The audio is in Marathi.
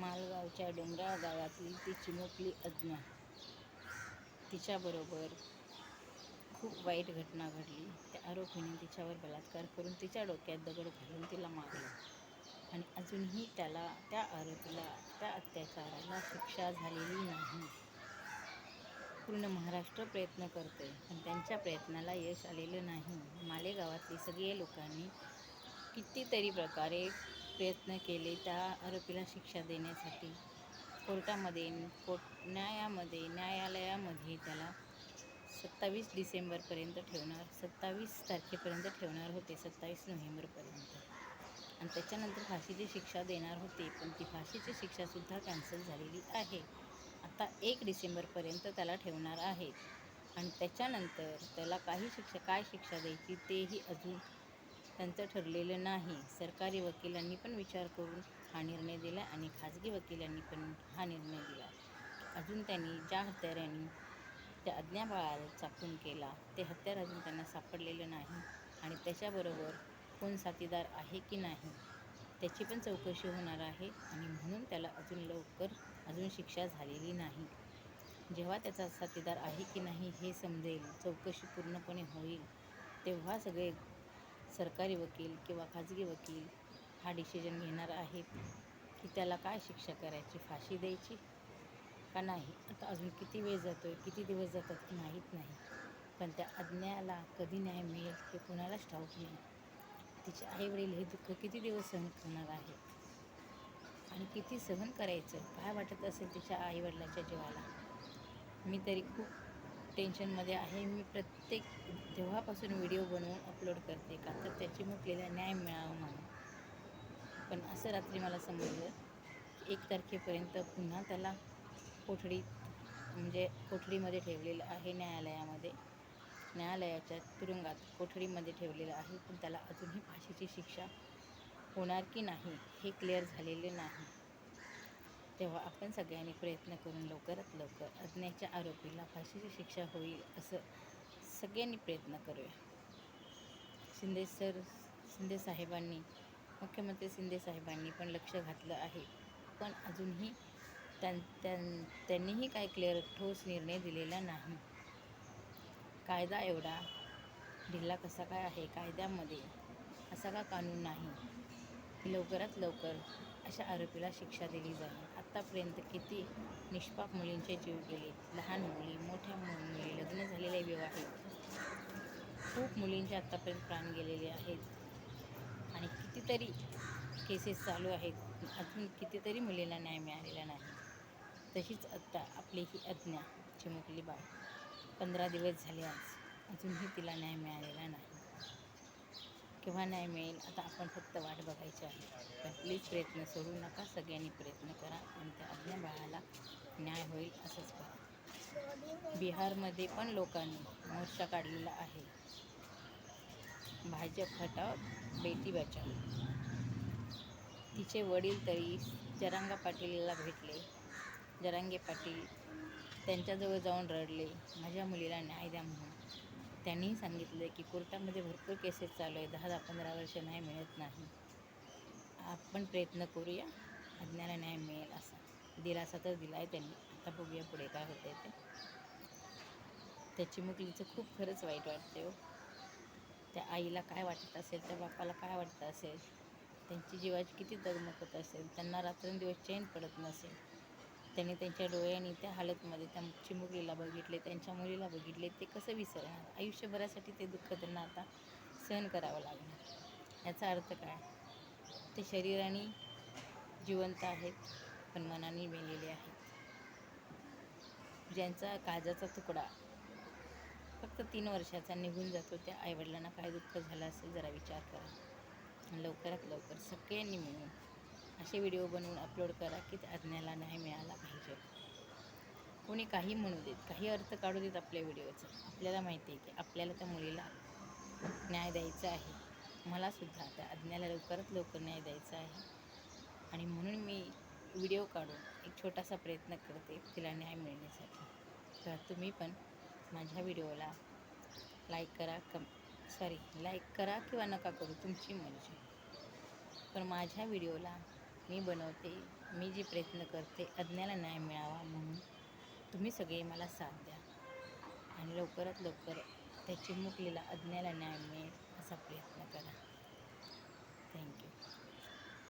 मालगावच्या डोंगराळ गावातील ती चिमुकली अज्ञा. तिच्याबरोबर खूप वाईट घटना घडली. त्या आरोपीने तिच्यावर बलात्कार करून तिच्या डोक्यात दगड घालून तिला मारलं आणि अजूनही त्याला त्या आरोपीला त्या अत्याचाराला शिक्षा झालेली नाही. पूर्ण महाराष्ट्र प्रयत्न करते पण त्यांच्या प्रयत्नाला यश आलेलं नाही. मालेगावातली सगळे लोकांनी कितीतरी प्रकारे प्रयत्न केले त्या आरोपीला शिक्षा देण्यासाठी. कोर्टामध्ये कोर्ट न्यायामध्ये न्यायालयामध्ये त्याला सत्तावीस डिसेंबरपर्यंत ठेवणार सत्तावीस तारखेपर्यंत ठेवणार होते सत्तावीस नोव्हेंबरपर्यंत. आणि त्याच्यानंतर फाशीची शिक्षा देणार होते पण ती फाशीची शिक्षासुद्धा कॅन्सल झालेली आहे. आता एक डिसेंबरपर्यंत त्याला ठेवणार आहेत आणि त्याच्यानंतर त्याला काही शिक्षा काय शिक्षा द्यायची तेही अजून त्यांचं ठरलेलं नाही. सरकारी वकिलांनी पण विचार करून हा निर्णय दिला आणि खाजगी वकिलांनी पण हा निर्णय दिला. अजून त्यांनी ज्या हत्यारांनी त्या अज्ञा बाळाला चाकून केला ते हत्यार अजून त्यांना सापडलेलं नाही आणि त्याच्याबरोबर कोण साथीदार आहे की नाही त्याची पण चौकशी होणार आहे आणि म्हणून त्याला अजून लवकर अजून शिक्षा झालेली नाही. जेव्हा त्याचा साथीदार आहे की नाही हे समजेल चौकशी पूर्णपणे होईल तेव्हा सगळे सरकारी वकील किंवा खाजगी वकील हा डिसिजन घेणार आहेत की त्याला काय शिक्षा करायची फाशी द्यायची का नाही? आता अजून किती वेळ जातो आहे किती दिवस जातात माहीत नाही. पण त्या अज्ञाला कधी न्याय मिळेल हे कुणालाच ठाऊक नाही. तिचे आईवडील हे दुःख किती दिवस सहन करणार आहेत? आणि किती सहन करायचं? काय वाटत असेल तिच्या आईवडिलाच्या जीवाला? मी तरी खूप टेन्शनमध्ये आहे. मी प्रत्येक तेव्हापासून व्हिडिओ बनवून अपलोड करते का? तर त्याची मुकलेला न्याय मिळावा म्हणून. पण असं रात्री मला समजलं एक तारखेपर्यंत पुन्हा त्याला कोठडीत म्हणजे कोठडीमध्ये ठेवलेलं आहे न्यायालयामध्ये. न्यायालयाच्या तुरुंगात कोठडीमध्ये ठेवलेलं आहे पण त्याला अजूनही फाशीची शिक्षा होणार की नाही हे क्लिअर झालेले नाही. तेव्हा आपण सगळ्यांनी प्रयत्न करून लवकरात लवकर अज्ञाच्या आरोपीला फाशीची शिक्षा होईल असं सगळ्यांनी प्रयत्न करूया. शिंदे सर शिंदे साहेबांनी मुख्यमंत्री शिंदे साहेबांनी पण लक्ष घातलं आहे. पण अजूनही त्यां त्यां त्यांनीही काय क्लिअर ठोस निर्णय दिलेला नाही. कायदा एवढा ढिल्ला कसा काय आहे? कायद्यामध्ये असा का कानून नाही? लवकरात लवकर अशा आरोपीला शिक्षा दिली जाईल. आत्तापर्यंत किती निष्पाप मुलींचे जीव गेले? लहान मुली मोठ्या मुली लग्न झालेले विवाहित खूप मुलींचे आत्तापर्यंत प्राण गेलेले आहेत. आणि कितीतरी केसेस चालू आहेत. अजून कितीतरी मुलींना न्याय मिळालेला नाही. तशीच आत्ता आपली ही अज्ञा चिमुकली बाळ. पंधरा दिवस झाले आज. अजूनही तिला न्याय मिळालेला नाही. केव्हा नाही मिळेल आता आपण फक्त वाट बघायची आहे. तर प्लीज प्रयत्न सोडू नका सगळ्यांनी प्रयत्न करा आणि त्या अज्ञा बाळाला न्याय होईल असंच करा. बिहारमध्ये पण लोकांनी मोर्चा काढलेला आहे. भाजप हटाव बेटी बचाव तिचे वडील तरी जरांगा पाटीलला भेटले. जरांगे पाटील त्यांच्याजवळ जाऊन रडले. माझ्या मुलीला न्याय द्या म्हणून. त्यांनी सांगितलं की कोर्टामध्ये भरपूर केसेस चालू आहे दहा दहा पंधरा वर्ष न्याय मिळत नाही. आपण प्रयत्न करूया. अज्ञाला न्याय मिळेल असा. दिलासा तर दिला आहे त्यांनी. आता बघूया पुढे काय होतं ते. त्याची मुकलीचं खूप खरंच वाईट वाटते हो. त्या आईला काय वाटत असेल त्या बापाला काय वाटत असेल त्यांची जीवाची किती दगमग होत असेल त्यांना रात्रंदिवस चैन पडत नसेल. त्यांनी त्यांच्या डोळ्यांनी त्या हालतमध्ये त्या चिमुकलीला बघितले त्यांच्या मुलीला बघितले ते कसं विसरणार? आयुष्यभरासाठी ते दुःख त्यांना आता सहन करावं लागणार. याचा अर्थ काय? ते शरीराने जिवंत आहेत पण मनाने मेलेले आहेत. ज्यांचा काजाचा तुकडा फक्त तीन वर्षाचा निघून जातो त्या आईवडिलांना काय दुःख झालं असेल जरा विचार करा. लवकरात लवकर सगळ्यांनी मिळून असे व्हिडिओ बनवून अपलोड करा की आज्ञाला अज्ञाला न्याय मिळाला पाहिजे. कोणी काही म्हणू देत काही अर्थ काढू देत आपल्या व्हिडिओचा. आपल्याला माहिती आहे की आपल्याला त्या मुलीला न्याय द्यायचा आहे. मलासुद्धा त्या अज्ञाला लवकरात लवकर न्याय द्यायचा आहे. आणि म्हणून मी व्हिडिओ काढून एक छोटासा प्रयत्न करते तिला न्याय मिळण्यासाठी. तर तुम्ही पण माझ्या व्हिडिओला लाईक करा कम सॉरी लाईक करा किंवा नका करू तुमची मर्जी. पण माझ्या व्हिडिओला मी बनवते मी जे प्रयत्न करते अज्ञाला न्याय मिळावा म्हणून तुम्ही सगळे मला साथ द्या. आणि लवकरात लवकर त्या चिमुकलेला अज्ञाला न्याय मिळेल असा प्रयत्न करा. थँक्यू